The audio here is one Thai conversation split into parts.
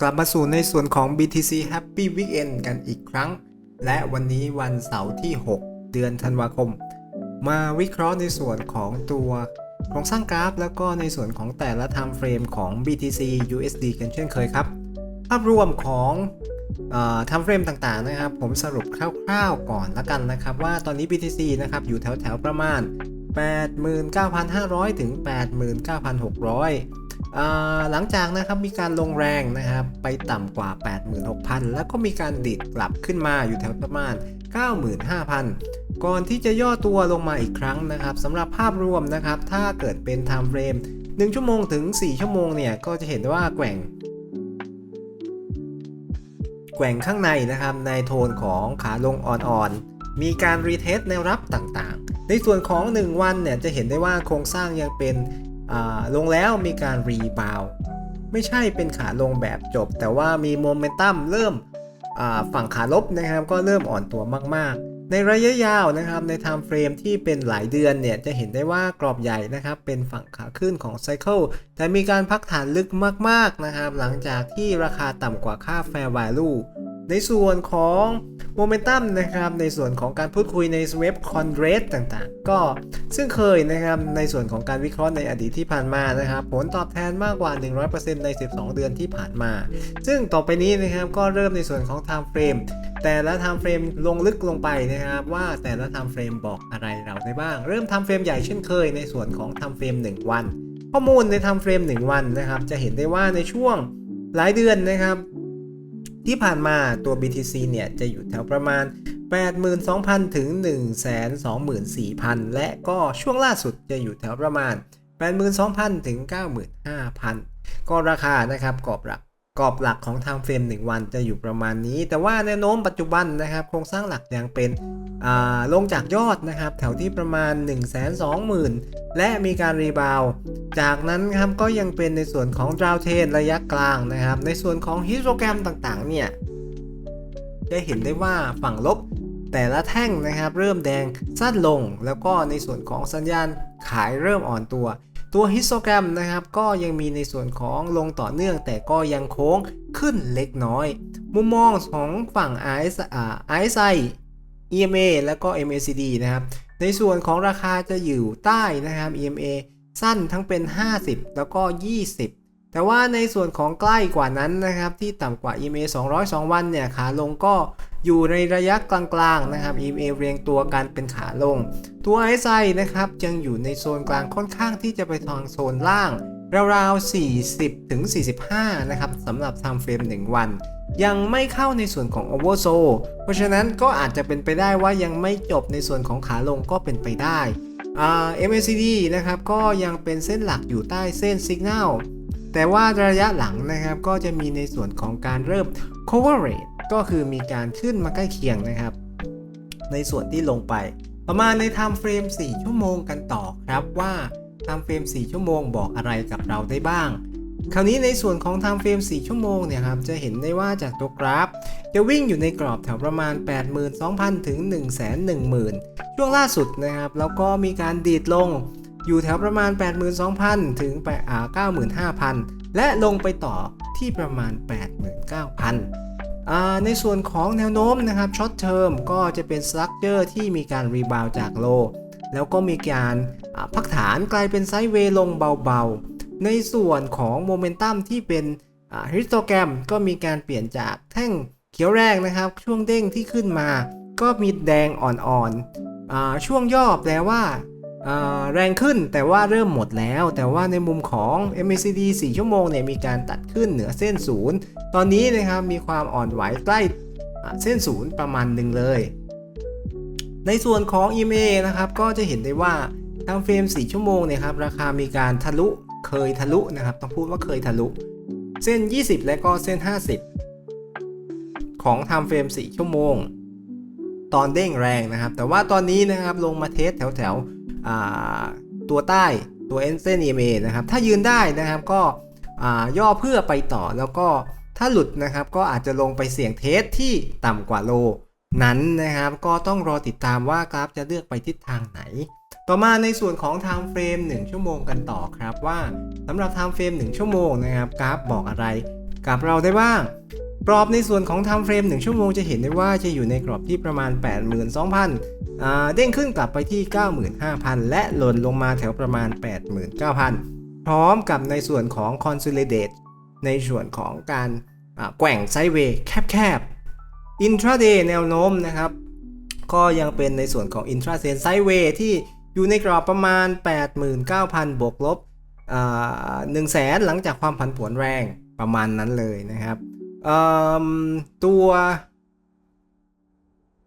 กลับมาสู่ในส่วนของ BTC Happy Weekend กันอีกครั้ง และวันนี้วันเสาร์ที่ 6 เดือนธันวาคม มาวิเคราะห์ในส่วนของตัวโครงสร้างกราฟ แล้วก็ในส่วนของแต่ละ time frame ของ BTC USD กันเช่นเคยครับ ภาพรวมของเอ่อ time frame ต่างๆนะครับ ผมสรุปคร่าวๆก่อนละกันนะครับ ว่าตอนนี้ BTC นะครับอยู่แถวๆประมาณ 89,500 ถึง 89,600 หลังจากนะครับมีการลงแรงนะครับไปต่ำกว่า 86,000 แล้วก็มีการดิดกลับขึ้นมาอยู่แถวประมาณ 95,000 ก่อนที่จะย่อตัวลงมาอีกครั้งนะครับสำหรับภาพรวมนะครับถ้าเกิดเป็น time frame 1ชั่วโมงถึง 4 ชั่วโมงเนี่ยก็จะเห็นได้ว่าแกว่ง แกว่งข้างในนะครับในโทนของขาลงอ่อนๆ มีการรีเทสแนวรับต่างๆ ในส่วนของ 1 วันเนี่ยจะเห็นได้ว่าโครงสร้างยังเป็น ลงแล้วมีการรีบาวไม่ใช่เป็นขาลงแบบจบ แต่ว่ามีโมเมนตัมเริ่มฝั่งขาลบนะครับ ก็เริ่มอ่อนตัวมากๆ ในระยะยาวนะครับใน time frame ที่เป็นหลายเดือนเนี่ย จะเห็นได้ว่ากรอบใหญ่นะครับ เป็นฝั่งขาขึ้นของไซเคิลแต่มีการพักฐานลึกมาก ๆนะครับ หลังจากที่ราคาต่ำกว่าค่า Fair Value ในส่วนของ โมเมนตัมนะครับในส่วนของการพูดคุยใน Swap c o n r a t e ต่างๆ ก็ซึ่งเคยนะครับในส่วนของการวิเคราะห์ในอดีตที่ผ่านมานะครับผลตอบแทนมากกว่า 100%ใน 12 เดือนที่ผ่านมา ซึ่งต่อไปนี้นะครับก็เริ่มในส่วนของ time frame แต่ละ time frame ลงลึกลงไปนะครับว่าแต่ละ time frame บอกอะไรเราได้บ้าง เริ่ม time frame ใหญ่เช่นเคยในส่วนของ time frame 1 วัน ข้อมูลใน time frame 1 วันนะครับจะเห็นได้ว่าในช่วงหลายเดือนนะครับ ที่ผ่านมาตัว BTC เนี่ยจะอยู่แถวประมาณ 82,000 ถึง 124,000 และก็ช่วงล่าสุดจะอยู่แถวประมาณ 82,000 ถึง 95,000 ก็ราคานะครับกรอบหลัก กรอบหลักของ time frame 1 วันจะอยู่ประมาณนี้ แต่ว่าแนวโน้มปัจจุบันนะครับ โครงสร้างหลักยังเป็นลงจากยอดนะครับ แถวที่ประมาณ 120,000 และมีการรีบาว จากนั้นครับก็ยังเป็นในส่วนของดาวเทนระยะกลางนะครับ ในส่วนของฮิสโตแกรมต่างๆ เนี่ย จะเห็นได้ว่าฝั่งลบแต่ละแท่งนะครับ เริ่มแดงสั้นลง แล้วก็ในส่วนของสัญญาณขายเริ่มอ่อนตัว ตัวฮิสโตแกรมนะครับก็ยังมีในส่วนของลงต่อเนื่องแต่ก็ยังโค้งขึ้นเล็กน้อย มุมมองของฝั่ง RSI EMA แล้วก็ MACD นะครับ ในส่วนของราคาจะอยู่ใต้นะครับ EMA สั้นทั้งเป็น 50 แล้วก็ 20 แต่ว่าในส่วนของใกล้กว่านั้นนะครับ ที่ต่ำกว่า EMA 202 วันเนี่ยขาลงก็ อยู่ในระยะกลางๆนะครับ EMA เรียงตัวกันเป็นขาลง ตัว RSI นะครับยังอยู่ในโซนกลางค่อนข้างที่จะไปทางโซนล่างราวๆ 40 ถึง 45 นะครับสำหรับ time frame 1 วัน ยังไม่เข้าในส่วนของ oversold เพราะฉะนั้นก็อาจจะเป็นไปได้ว่ายังไม่จบในส่วนของขาลงก็เป็นไปได้อ่า MACD นะครับก็ยังเป็นเส้นหลักอยู่ใต้เส้น Signal แต่ว่าระยะหลังนะครับก็จะมีในส่วนของการเริ่ม coverage ก็คือมีการขึ้นมาใกล้เคียงนะครับ ในส่วนที่ลงไปประมาณใน time frame 4ชั่วโมงกันต่อครับว่า time frame 4ชั่วโมงบอกอะไรกับเราได้บ้าง คราวนี้ในส่วนของ time frame 4ชั่วโมงเนี่ยครับจะเห็นได้ว่าจากตัวกราฟ จะวิ่งอยู่ในกรอบแถวประมาณ 82,000 ถึง 110,000 ช่วงล่าสุดนะครับ แล้วก็มีการดีดลงอยู่แถวประมาณ 82,000 ถึงไปอ่า95,000 และลงไปต่อที่ประมาณ 89,000อ่า ในส่วนของแนวโน้มนะครับช็อตเทอมก็จะเป็นสตรัคเจอร์ที่มีการรีบาวจากโล แล้วก็มีการพักฐานกลายเป็นไซด์เวย์ลงเบาๆ ในส่วนของโมเมนตัมที่เป็นฮิสโตแกรมก็มีการเปลี่ยนจากแท่งเขียวแรกนะครับ ช่วงเด้งที่ขึ้นมา ก็มีแดงอ่อนๆช่วงย่อแปลว่าอ่าแรงขึ้นแต่ว่าเริ่มหมดแล้ว แต่ว่าในมุมของ MACD 4 ชั่วโมงเนี่ยมีการตัดขึ้นเหนือเส้นศูนย์ ตอนนี้นะครับมีความอ่อนไหวใกล้เส้นศูนย์ประมาณหนึ่งเลย ในส่วนของ EMA นะครับก็จะเห็นได้ว่าทางเฟรม 4 ชั่วโมงเนี่ยครับราคามีการทะลุเคยทะลุนะครับต้องพูดว่าเคยทะลุ เส้น 20 และก็เส้น 50 ของทำเฟรม 4 ชั่วโมง ตอนเด้งแรงนะครับ แต่ว่าตอนนี้นะครับลงมาเทสแถวแถวตัวใต้ตัวเส้น EMA นะครับ ถ้ายืนได้นะครับก็ย่อเพื่อไปต่อแล้วก็ ถ้าหลุดนะครับก็อาจจะลงไปเสี่ยงเทสที่ต่ำกว่าโล นั้นนะครับก็ต้องรอติดตามว่ากราฟจะเลือกไปทิศทางไหน ต่อมาในส่วนของ time frame 1ชั่วโมงกันต่อครับว่าสำหรับ time frame 1ชั่วโมงนะครับกราฟบอกอะไรกับเราได้บ้างกรอบในส่วนของ time frame 1ชั่วโมงจะเห็นได้ว่าจะอยู่ในกรอบที่ประมาณ 82,000อ่าเด้งขึ้นกลับไปที่ 95,000 และหล่นลงมาแถวประมาณ 89,000 พร้อมกับในส่วนของ consolidate ในส่วนของการแกว่งไซด์เวย์แคบๆ intraday แนวโน้มนะครับ ก็ยังเป็นในส่วนของ intraday sideway ที่อยู่ในกรอบประมาณ 89,000 บวกลบ1 0 0 0 0แสนหลังจากความผันผวนแรงประมาณนั้นเลยนะครับตัว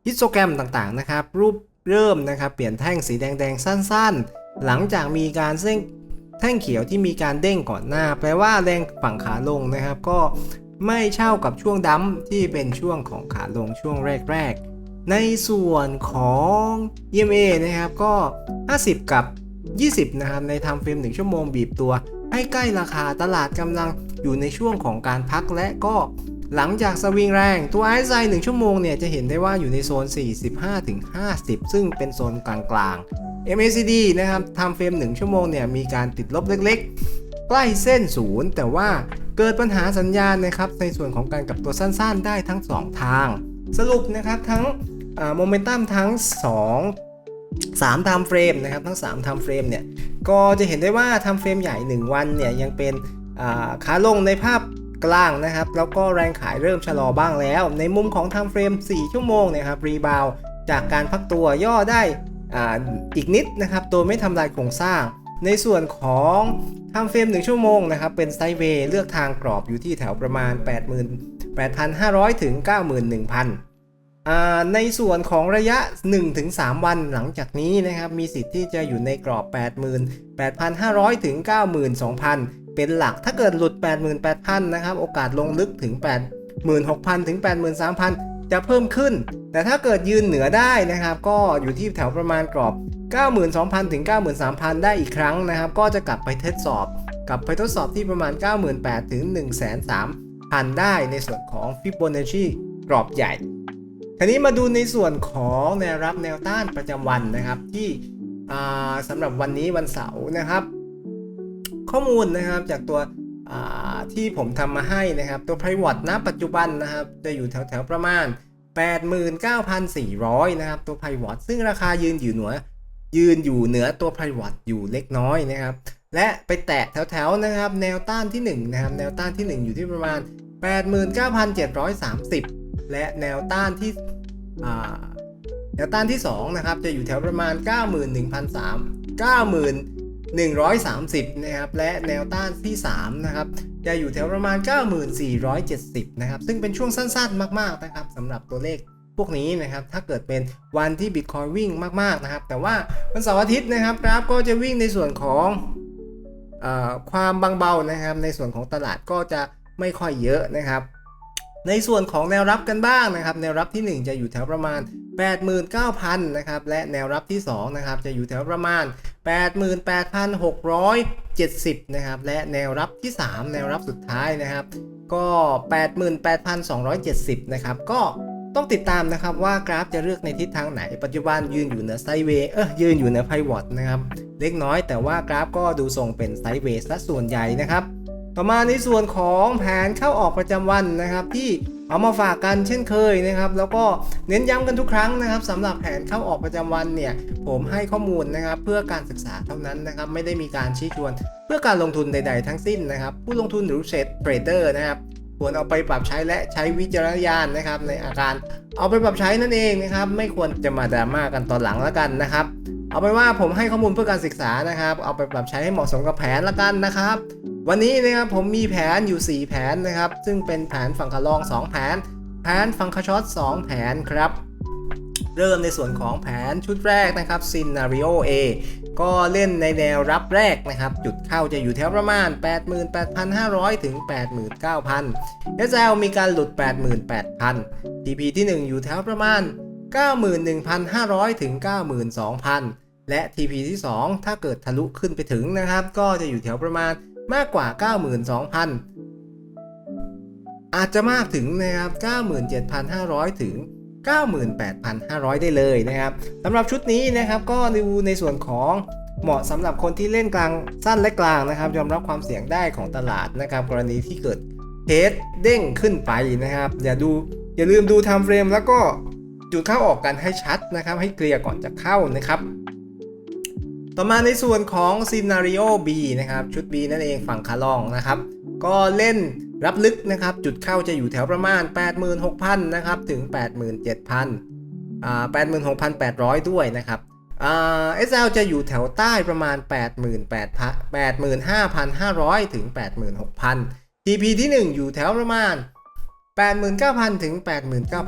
ฮิสโตแกรมต่างๆนะครับ รูปเริ่มนะครับ เปลี่ยนแท่งสีแดง ๆ สั้น ๆ หลังจากมีการเส้น แท่งเขียวที่มีการเด้งก่อนหน้า แปลว่าแรงฝั่งขาลงนะครับ ก็ไม่เช่ากับช่วงดัมที่เป็นช่วงของขาลงช่วงแรก ๆ ในส่วนของ EMA นะครับก็ 50 กับ 20 นะครับ ในทำเฟรม 1 ชั่วโมงบีบตัว ให้ใกล้ราคาตลาดกำลังอยู่ในช่วงของการพักและก็หลังจากสวิงแรงตัวไอซ์ไซ1ชั่วโมงเนี่ยจะเห็นได้ว่าอยู่ในโซน 45-50 ซึ่งเป็นโซนกลางๆ MACD นะครับทำเฟรม 1 ชั่วโมงเนี่ยมีการติดลบเล็กๆ ใกล้เส้นศูนย์แต่ว่าเกิดปัญหาสัญญาณนะครับในส่วนของการกลับตัวสั้นๆ ได้ทั้ง 2 ทาง สรุปนะครับทั้งโมเมนตัมทั้ง 2 3 time frame นะครับทั้ง3 time frame เนี่ยก็จะเห็นได้ว่า time frame ใหญ่ 1 วันเนี่ยยังเป็นขาลงในภาพกลางนะครับ แล้วก็แรงขายเริ่มชะลอบ้างแล้ว ในมุมของ time frame 4ชั่วโมงนี่ยครับรีบาวจากการพักตัวย่อได้ อ,อีกนิดนะครับตัวไม่ทำลายโครงสร้าง ในส่วนของทำเฟรม 1 ชั่วโมงนะครับ เป็นไซด์เวย์เลือกทางกรอบอยู่ที่แถวประมาณ 88,500 ถึง 91,000 ในส่วนของระยะ 1-3 วันหลังจากนี้นะครับมีสิทธิ์ที่จะอยู่ในกรอบ 88,500 ถึง 92,000 เป็นหลักถ้าเกิดหลุด 88,000 นะครับ โอกาสลงลึกถึง86,000 ถึง 83,000 จะเพิ่มขึ้น แต่ถ้าเกิดยืนเหนือได้นะครับ ก็อยู่ที่แถวประมาณกรอบ 92,000 ถึง 93,000 ได้อีกครั้งนะครับ ก็จะกลับไปทดสอบ กลับไปทดสอบที่ประมาณ 98,000 ถึง 103,000 ได้ในส่วนของ Fibonacci กรอบใหญ่ทีนี้มาดูในส่วนของแนวรับแนวต้านประจำวันนะครับที่สำหรับวันนี้วันเสาร์นะครับ ข้อมูลนะครับจากตัว ที่ผมทำมาให้นะครับตัว Private ณปัจจุบันนะครับ จะอยู่แถวๆประมาณ 89,400 นะครับ ตัว Private ซึ่งราคายืนอยู่เหนือยืนอยู่เหนือตัว Private อยู่เล็กน้อยนะครับ และไปแตะแถวๆนะครับ แนวต้านที่1นะครับแนวต้านที่ 1 อยู่ที่ประมาณ 89,730 และแนวต้านที่แนวต้านที่2นะครับจะอยู่แถวประมาณ 91,300 130 นะครับ และแนวต้านที่ 3 นะครับ จะอยู่แถวประมาณ 9470 นะครับ ซึ่งเป็นช่วงสั้นๆ มาก ๆ นะครับสำหรับตัวเลขพวกนี้นะครับ ถ้าเกิดเป็นวันที่ Bitcoin วิ่งมาก ๆ นะครับ แต่ว่าวันเสาร์อาทิตย์นะครับกราฟก็จะวิ่งในส่วนของอความบางเบานะครับ ในส่วนของตลาดก็จะไม่ค่อยเยอะนะครับ ในส่วนของแนวรับกันบ้างนะครับ แนวรับที่ 1 จะอยู่แถวประมาณ 89,000นะครับและแนวรับที่2นะครับจะอยู่แถวประมาณ 88,670นะครับและแนวรับที่ 3 แนวรับสุดท้ายนะครับ ก็ 88,270นะครับก็ต้องติดตามนะครับว่ากราฟจะเลือกในทิศทางไหน ปัจจุบันยืนอยู่เหนือไซเวย์เออยืนอยู่เหนือไพวอตนะครับเล็กน้อยแต่ว่ากราฟก็ดูทรงเป็นไซเวย์ซะส่วนใหญ่นะครับ ต่อมาในส่วนของแผนเข้าออกประจำวันนะครับที่ เอามาฝากกันเช่นเคยนะครับแล้วก็เน้นย้ำกันทุกครั้งนะครับสำหรับแผนเข้าออกประจำวันเนี่ยผมให้ข้อมูลนะครับเพื่อการศึกษาเท่านั้นนะครับไม่ได้มีการชี้ชวน เพื่อการลงทุนใด ๆ ทั้งสิ้นนะครับผู้ลงทุนหรือเทรดเดอร์นะครับควรเอาไปปรับใช้และใช้วิจารณญาณนะครับในอาการเอาไปปรับใช้นั่นเองนะครับไม่ควรจะมาดราม่ากันตอนหลังแล้วกันนะครับเอาเป็นว่าผมให้ข้อมูลเพื่อการศึกษานะครับ เอาไปปรับใช้ให้เหมาะสมกับแผนละกันนะครับ วันนี้นะครับผมมีแผนอยู่ 4 แผนนะครับ ซึ่งเป็นแผนฝั่งขาลอง 2 แผน แผนฝั่งขาช็อต2 แผนครับ เริ่มในส่วนของแผนชุดแรกนะครับ Scenario A ก็เล่นในแนวรับแรกนะครับ จุดเข้าจะอยู่แถวประมาณ 88,500 ถึง 89,000 SL มีการหลุด 88,000 TP ที่ 1 อยู่แถวประมาณ 91,500 ถึง 92,000 และ TP ที่ 2 ถ้าเกิดทะลุขึ้นไปถึงนะครับ ก็จะอยู่แถวประมาณ มากกว่า 92,000 อาจจะมากถึงนะครับ 97,500 ถึง 98,500 ได้เลยนะครับสำหรับชุดนี้นะครับก็ดูในส่วนของเหมาะสำหรับคนที่เล่นกลางสั้นและกลางนะครับ ยอมรับความเสี่ยงได้ของตลาดนะครับ กรณีที่เกิดเฮดเด้งขึ้นไปนะครับ อย่าดูอย่าลืมดู time frame แล้วก็จุดเข้าออกกันให้ชัดนะครับ ให้เคลียร์ก่อนจะเข้านะครับ ต่อมาในส่วนของ Scenario B นะครับ ชุด B นั่นเองฝั่งขาลองนะครับ ก็เล่นรับลึกนะครับ จุดเข้าจะอยู่แถวประมาณ 86,000 นะครับ ถึง 87,000อ่า86,800 ด้วยนะครับอ่า SL จะอยู่แถวใต้ประมาณ88,000 85,500 ถึง 86,000 TP ที่ 1 อยู่แถวประมาณ 89,000 ถึง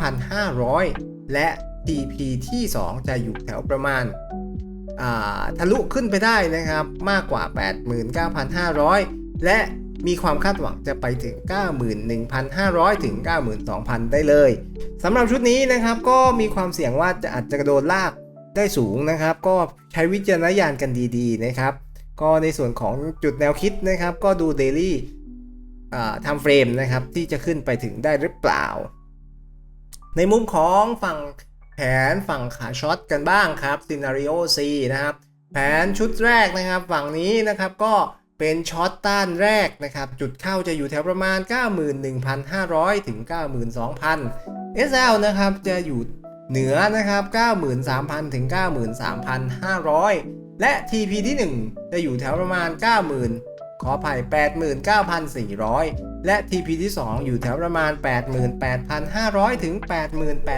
89,500 และ TP ที่ 2 จะอยู่แถวประมาณ ทะลุขึ้นไปได้นะครับ มากกว่า 89,500 และมีความคาดหวังจะไปถึง 91,500 ถึง 92,000 ได้เลยสำหรับชุดนี้นะครับก็มีความเสี่ยงว่าจะอาจจะกระโดดลากได้สูงนะครับ ก็ใช้วิจารณญาณกันดีๆนะครับ ก็ในส่วนของจุดแนวคิดนะครับ ก็ดู daily อ่า time frame นะครับที่จะขึ้นไปถึงได้หรือเปล่า ในมุมของฝั่ง แผนฝั่งขาช็อตกันบ้างครับ Scenario C นะครับ แผนชุดแรกนะครับ ฝั่งนี้นะครับก็เป็นช็อตต้านแรกนะครับ จุดเข้าจะอยู่แถวประมาณ 91,500 ถึง 92,000 SL นะครับจะอยู่เหนือนะครับ 93,000 ถึง 93,500 และ TP ที่ 1 จะอยู่แถวประมาณ 90,000 ขออภัย 89,400 และ TP ที่ 2 อยู่แถวประมาณ 88,500 ถึง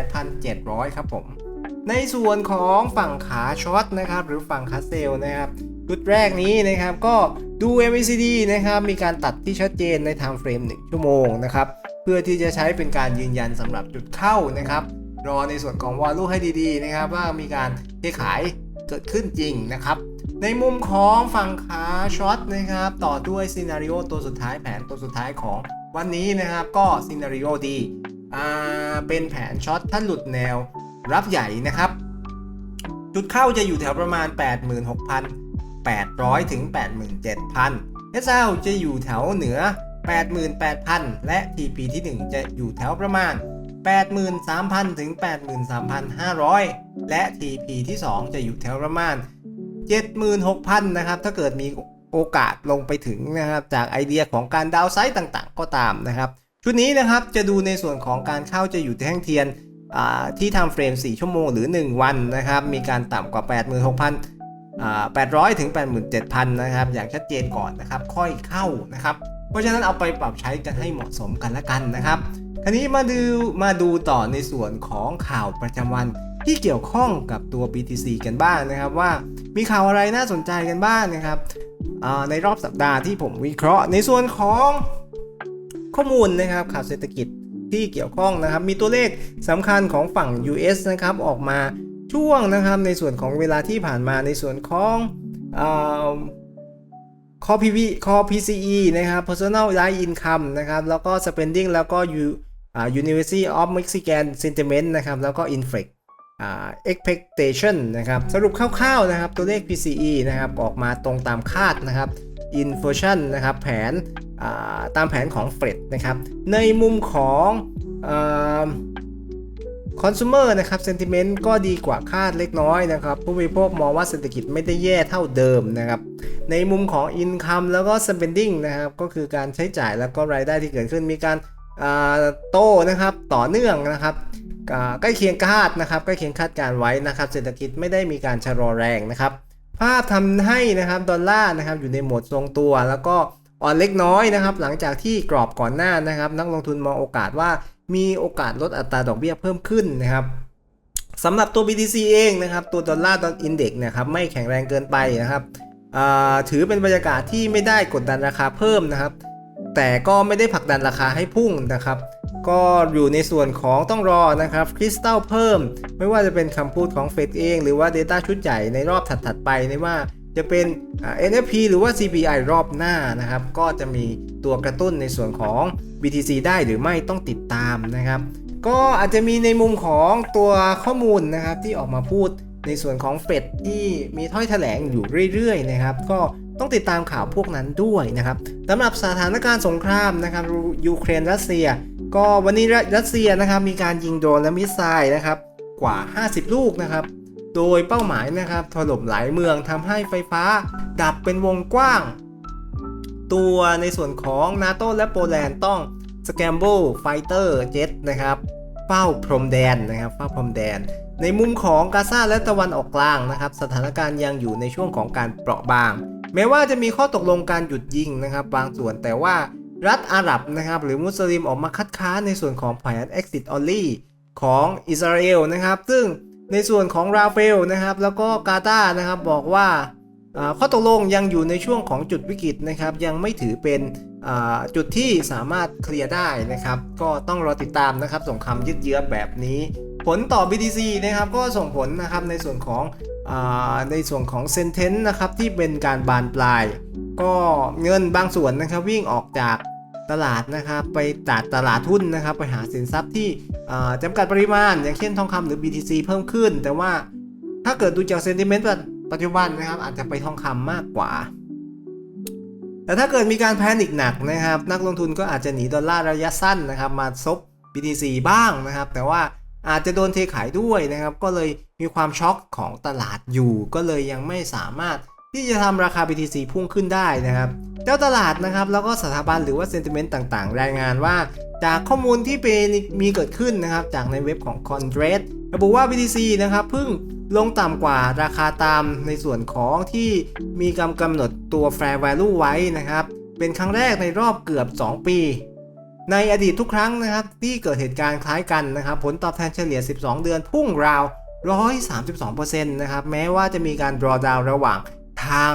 88,700 ครับผม ในส่วนของฝั่งขาช็อตนะครับ หรือฝั่งขาเซลนะครับจุดแรกนี้นะครับก็ดู MACD นะครับ มีการตัดที่ชัดเจนใน time frame 1 ชั่วโมงนะครับ เพื่อที่จะใช้เป็นการยืนยันสำหรับจุดเข้านะครับ รอในส่วนของวอลลุ่มให้ดีๆนะครับ ว่ามีการเทขาย เกิดขึ้นจริงนะครับ ในมุมของฝั่งขาช็อตนะครับ ต่อด้วยซีนารีโอตัวสุดท้ายแผนตัวสุดท้ายของวันนี้นะครับก็ซีนารีโอดีอ่าเป็นแผนช็อตถ้าหลุดแนวรับใหญ่นะครับ จุดเข้าจะอยู่แถวประมาณ 86,800 ถึง 87,000 SL จะอยู่แถวเหนือ 88,000 และ TP ที่ 1 จะอยู่แถวประมาณ 83,000 ถึง 83,500 และ TP ที่ 2 จะอยู่แถวประมาณ 76,000 นะครับ ถ้าเกิดมีโอกาสลงไปถึงนะครับ จากไอเดียของการดาวไซต์ต่างๆ ก็ตามนะครับ ชุดนี้นะครับจะดูในส่วนของการเข้าจะอยู่แท่งเทียนที่ทำเฟรม 4 ชั่วโมงหรือ 1 วันนะครับ มีการต่ำกว่า 86,000 800 ถึง 87,000 นะครับ อย่างชัดเจนก่อนนะครับ ค่อยเข้านะครับ เพราะฉะนั้นเอาไปปรับใช้กันให้เหมาะสมกันละกันนะครับทีนี้มาดูมาดูต่อในส่วนของข่าวประจำวันที่เกี่ยวข้องกับตัว BTC กันบ้างนะครับว่ามีข่าวอะไรน่าสนใจกันบ้างนะครับในรอบสัปดาห์ที่ผมวิเคราะห์ในส่วนของข้อมูลนะครับข่าวเศรษฐกิจที่เกี่ยวข้องนะครับ มีตัวเลขสำคัญของฝั่ง US นะครับออกมาช่วงนะครับในส่วนของเวลาที่ผ่านมาในส่วนของ อ่า Core PV Core PCE นะครับ Personal Line Income นะครับ แล้วก็ Spending แล้วก็ U University of Michigan Sentiment นะครับ แล้วก็ Inflect อ่า Expectation นะครับ สรุปคร่าวๆนะครับ ตัวเลข PCE นะครับ ออกมาตรงตามคาดนะครับ Inflation นะครับ แผนตามแผนของ Fed นะครับ ในมุมของ คอ่า consumer นะครับ sentiment ก็ดีกว่าคาดเล็กน้อยนะครับ ผู้บริโภคมองว่าเศรษฐกิจไม่ได้แย่เท่าเดิมนะครับ ในมุมของ income แล้วก็ spending นะครับ ก็คือการใช้จ่ายแล้วก็รายได้ที่เกิดขึ้นมีการโตนะครับต่อเนื่องนะครับใกล้เคียงคาดนะครับใกล้เคียงคาดการไว้นะครับ เศรษฐกิจไม่ได้มีการชะลอแรงนะครับ ภาพทำให้นะครับดอลลาร์นะครับอยู่ในโหมดทรงตัว แล้วก็อ่อนเล็กน้อยนะครับ หลังจากที่กรอบก่อนหน้านะครับ นักลงทุนมองโอกาสว่า มีโอกาสลดอัตราดอกเบี้ยเพิ่มขึ้นนะครับสำหรับตัว BTC เองนะครับตัวดอลลาร์ดอลอินเด็กนะครับไม่แข็งแรงเกินไปนะครับถือเป็นบรรยากาศที่ไม่ได้กดดันราคาเพิ่มนะครับ แต่ก็ไม่ได้ผลักดันราคาให้พุ่งนะครับ ก็อยู่ในส่วนของต้องรอนะครับคริสตัลเพิ่ม ไม่ว่าจะเป็นคำพูดของเฟดเอง หรือว่า Data ชุดใหญ่ในรอบถัดๆไปในว่า จะเป็น NFP หรือว่า CPI รอบหน้านะครับ ก็จะมีตัวกระตุ้นในส่วนของ BTC ได้หรือไม่ต้องติดตามนะครับ ก็อาจจะมีในมุมของตัวข้อมูลนะครับที่ออกมาพูดในส่วนของเฟดที่มีถ้อยแถลงอยู่เรื่อยๆนะครับ ก็ต้องติดตามข่าวพวกนั้นด้วยนะครับสำหรับสถานการณ์สงครามนะครับยูเครนรัสเซีย ก็วันนี้รัสเซียนะครับมีการยิงโดรนและมิสไซล์นะครับกว่า 50 ลูกนะครับ โดยเป้าหมายนะครับถล่มหลายเมืองทำให้ไฟฟ้า ดับเป็นวงกว้าง ตัวในส่วนของนาโตและโปแลนด์ต้อง Scramble Fighter Jet นะครับเฝ้าพรมแดนนะครับเฝ้าพรมแดน ในมุมของกาซาและตะวันออกกลางนะครับ สถานการณ์ยังอยู่ในช่วงของการเปราะบาง แม้ว่าจะมีข้อตกลงการหยุดยิงนะครับบางส่วนแต่ว่ารัฐอาหรับนะครับ หรือมุสลิมออกมาคัดค้านในส่วนของแผน exit only ของอิสราเอลนะครับ ซึ่ง ในส่วนของราเอลนะครับแล้วก็กาตานะครับบอกว่าข้อตกลงยังอยู่ในช่วงของจุดวิกฤตนะครับ ยังไม่ถือเป็นจุดที่สามารถเคลียร์ได้นะครับ ก็ต้องรอติดตามนะครับสงครามยืดเยื้อแบบนี้ ผลต่อ BTC นะครับก็ส่งผลนะครับในส่วนของอในส่วนของเซนเทนนะครับที่เป็นการบานปลาย ก็เงินบางส่วนนะครับวิ่งออกจาก ตลาดนะครับไปจากตลาดทุนนะครับ ไปหาสินทรัพย์ที่อ่าจำกัดปริมาณ อย่างเช่นทองคำหรือ BTC เพิ่มขึ้น แต่ว่าถ้าเกิดดูจากเซนติเมนต์ปัจจุบันนะครับ อาจจะไปทองคำมากกว่า แต่ถ้าเกิดมีการแพนิคหนักนะครับ นักลงทุนก็อาจจะหนีดอลลาร์ระยะสั้นนะครับ มาซบ BTC บ้างนะครับ แต่ว่าอาจจะโดนเทขายด้วยนะครับ ก็เลยมีความช็อกของตลาดอยู่ ก็เลยยังไม่สามารถ ที่จะทำราคา BTC พุ่งขึ้นได้นะครับ เจ้าตลาดนะครับแล้วก็สถาบันหรือว่าเซนติเมนต์ต่างๆ รายงานว่า จากข้อมูลที่เป็นมีเกิดขึ้นนะครับ จากในเว็บของ c o n d r a d ระบุว่า BTC นะครับเพิ่งลงต่ำกว่าราคาตามในส่วนของที่มีกำกำหนดตัว fair value ไว้นะครับ เป็นครั้งแรกในรอบเกือบ 2 ปี ในอดีตทุกครั้งนะครับที่เกิดเหตุการณ์คล้ายกันนะครับ ผลตอบแทนเฉลี่ย 12 เดือนพุ่งราว 132%นะครับแม้ว่าจะมีการ draw down ระหว่าง ทาง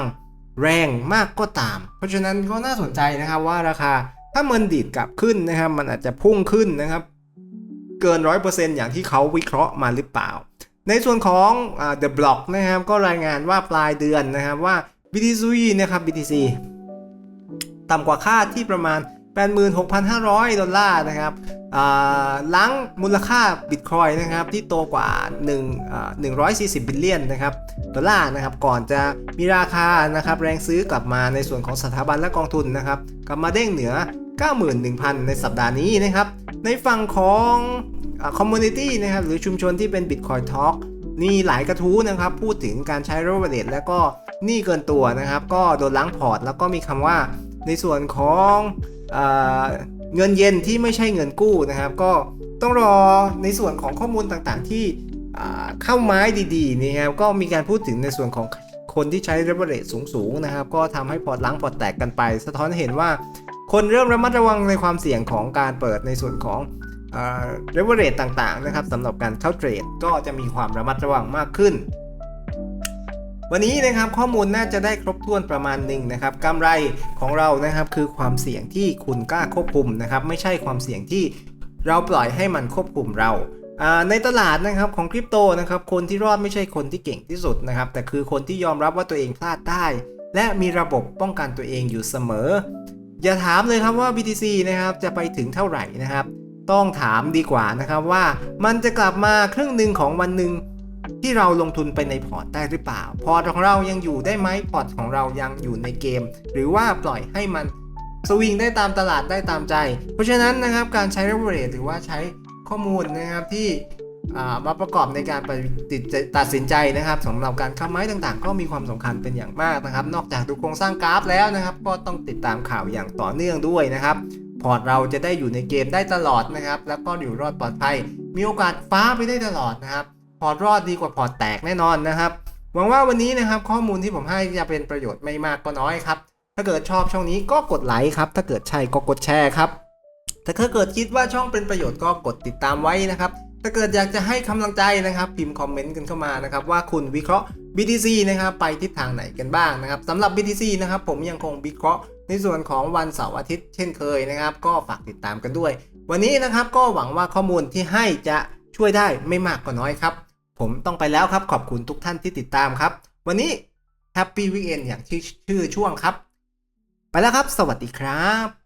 แรงมากก็ตาม เพราะฉะนั้นก็น่าสนใจนะครับว่าราคาถ้ามันดีดกลับขึ้นนะครับ มันอาจจะพุ่งขึ้นนะครับ เกิน 100%อย่างที่เขาวิเคราะห์มาหรือเปล่า ในส่วนของ The Block นะครับก็รายงานว่าปลายเดือนนะครับว่า BTC นะครับ BTC ต่ำกว่าคาดที่ประมาณ 86,500 ดอลลาร์นะครับอ่างมูลค่าบิตคอยนะครับที่โตกว่า1อ่า140 บิลเลียนนะครับดอลลาร์นะครับก่อนจะมีราคานะครับแรงซื้อกลับมาในส่วนของสถาบันและกองทุนนะครับกลับมาเด้งเหนือ 91,000 ในสัปดาห์นี้นะครับในฝั่งของคอมมูนิตี้นะครับหรือชุมชนที่เป็น Bitcoin Talk นี่หลายกระทู้นะครับพูดถึงการใช้ r o b o t แล้วก็หนี้เกินตัวนะครับก็โดนล้างพอร์ต แล้วก็มีคำว่าในส่วนของ เงินเย็นที่ไม่ใช่เงินกู้นะครับ ก็ต้องรอในส่วนของข้อมูลต่างๆที่เข้าไม้ดีๆนะครับก็มีการพูดถึงในส่วนของคนที่ใช้ r e v e r a g e สูงๆนะครับ ก็ทำให้พอร์ตล้างพอร์ตแตกกันไป สะท้อนเห็นว่าคนเริ่มระมัดระวังในความเสี่ยงของการเปิดในส่วนของเรเวอเรทต่างๆนะครับสำหรับการเข้าเทรดก็จะมีความระมัดระวังมากขึ้น วันนี้นะครับข้อมูลน่าจะได้ครบถ้วนประมาณหนึ่งนะครับกำไรของเรานะครับคือความเสี่ยงที่คุณกล้าควบคุมนะครับไม่ใช่ความเสี่ยงที่เราปล่อยให้มันควบคุมเราในตลาดนะครับของคริปโตนะครับคนที่รอดไม่ใช่คนที่เก่งที่สุดนะครับแต่คือคนที่ยอมรับว่าตัวเองพลาดได้ และมีระบบป้องกันตัวเองอยู่เสมอ อย่าถามเลยครับว่า BTC นะครับจะไปถึงเท่าไหร่นะครับ ต้องถามดีกว่านะครับว่ามันจะกลับมาครึ่งหนึ่งของวันหนึ่ง ที่เราลงทุนไปในพอร์ตได้หรือเปล่า พอร์ตของเรายังอยู่ได้ไหมพอร์ตของเรายังอยู่ในเกม หรือว่าปล่อยให้มันสวิงได้ตามตลาดได้ตามใจ เพราะฉะนั้นนะครับการใช้ r e v e r a g e หรือว่าใช้ข้อมูลนะครับที่มาประกอบในการติดตัดสินใจนะครับสำหรับการค้าไม้ต่างๆ ก็มีความสำคัญเป็นอย่างมากนะครับ นอกจากดูโครงสร้างกราฟแล้วนะครับ ก็ต้องติดตามข่าวอย่างต่อเนื่องด้วยนะครับ พอร์ตเราจะได้อยู่ในเกมได้ตลอดนะครับ แล้วก็อยู่รอดปลอดภัย มีโอกาสฟ้าไปได้ตลอดนะครับ พอร์ตรอดดีกว่าพอร์ตแตกแน่นอนนะครับ หวังว่าวันนี้นะครับข้อมูลที่ผมให้จะเป็นประโยชน์ไม่มากก็น้อยครับ ถ้าเกิดชอบช่องนี้ก็กดไลค์ครับ ถ้าเกิดใช่ก็กดแชร์ครับแต่ถ้าเกิดคิดว่าช่องเป็นประโยชน์ก็กดติดตามไว้นะครับ ถ้าเกิดอยากจะให้กำลังใจนะครับ พิมพ์คอมเมนต์กันเข้ามานะครับว่าคุณวิเคราะห์ BTC นะครับไปทิศทางไหนกันบ้างนะครับสำหรับ BTC นะครับผมยังคงวิเคราะห์ในส่วนของวันเสาร์อาทิตย์เช่นเคยนะครับ ก็ฝากติดตามกันด้วย วันนี้นะครับก็หวังว่าข้อมูลที่ให้จะช่วยได้ไม่มากก็น้อยครับ ผมต้องไปแล้วครับขอบคุณทุกท่านที่ติดตามครับ วันนี้ Happy Weekend อย่างที่ชื่อช่วงครับ ไปแล้วครับ สวัสดีครับ